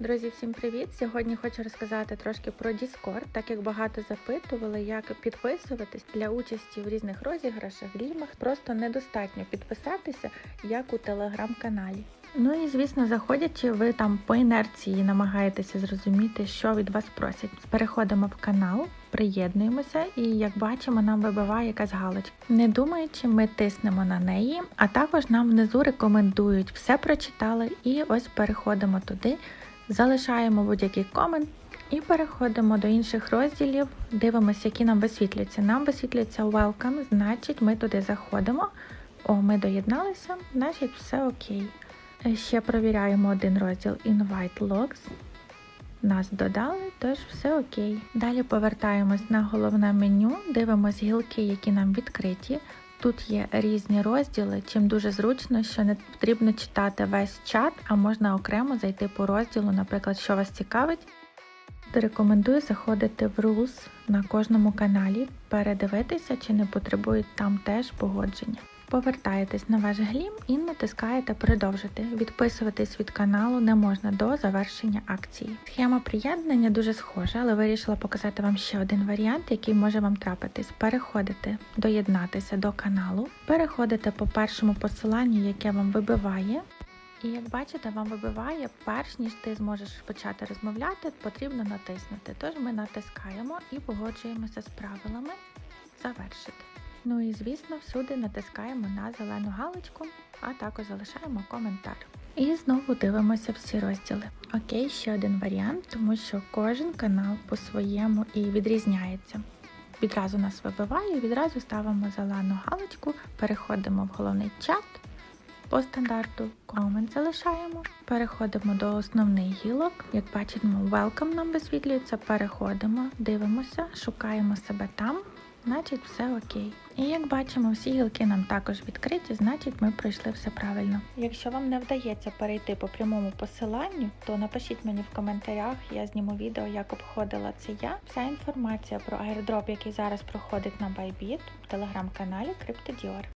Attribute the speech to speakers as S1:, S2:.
S1: Друзі, всім привіт! Сьогодні хочу розказати трошки про Discord, так як багато запитували, як підписуватись для участі в різних розіграшах, грімах. Просто недостатньо підписатися, як у телеграм-каналі. Ну і звісно, заходячи, ви там по інерції намагаєтеся зрозуміти, що від вас просять. Переходимо в канал, приєднуємося, і як бачимо, нам вибиває якась галочка. Не думаючи, ми тиснемо на неї, а також нам внизу рекомендують все прочитали, і ось переходимо туди. Залишаємо будь-який комент і переходимо до інших розділів, дивимося, які нам висвітлюються. Нам висвітлюється Welcome, значить ми туди заходимо. О, ми доєдналися, значить все окей. Е, Ще провіряємо один розділ Invite Logs. Нас додали, тож все окей. Далі повертаємось на головне меню, дивимось гілки, які нам відкриті. Тут є різні розділи, чим дуже зручно, що не потрібно читати весь чат, а можна окремо зайти по розділу, наприклад, що вас цікавить. Рекомендую заходити в Rules на кожному каналі, передивитися, чи не потребують там теж погодження. Повертаєтесь на ваш глім і натискаєте продовжити. Відписуватись від каналу не можна до завершення акції. Схема приєднання дуже схожа, але вирішила показати вам ще один варіант, який може вам трапитись. Переходите доєднатися до каналу, переходите по першому посиланню, яке вам вибиває. І як бачите, вам вибиває, перш ніж ти зможеш почати розмовляти, потрібно натиснути. Тож ми натискаємо і погоджуємося з правилами завершити. Ну і звісно, всюди натискаємо на зелену галочку, а також залишаємо коментар. І знову дивимося всі розділи. Окей, ще один варіант, тому що кожен канал по-своєму і відрізняється. Відразу нас вибиває, відразу ставимо зелену галочку, переходимо в головний чат. По стандарту комент залишаємо, переходимо до основних гілок. Як бачимо, welcome нам висвітлюється, переходимо, дивимося, шукаємо себе там, значить все окей. І як бачимо, всі гілки нам також відкриті, значить ми пройшли все правильно. Якщо вам не вдається перейти по прямому посиланню, то напишіть мені в коментарях, я зніму відео, як обходила це я. Вся інформація про аердроп, який зараз проходить на Bybit в телеграм-каналі CryptoDior.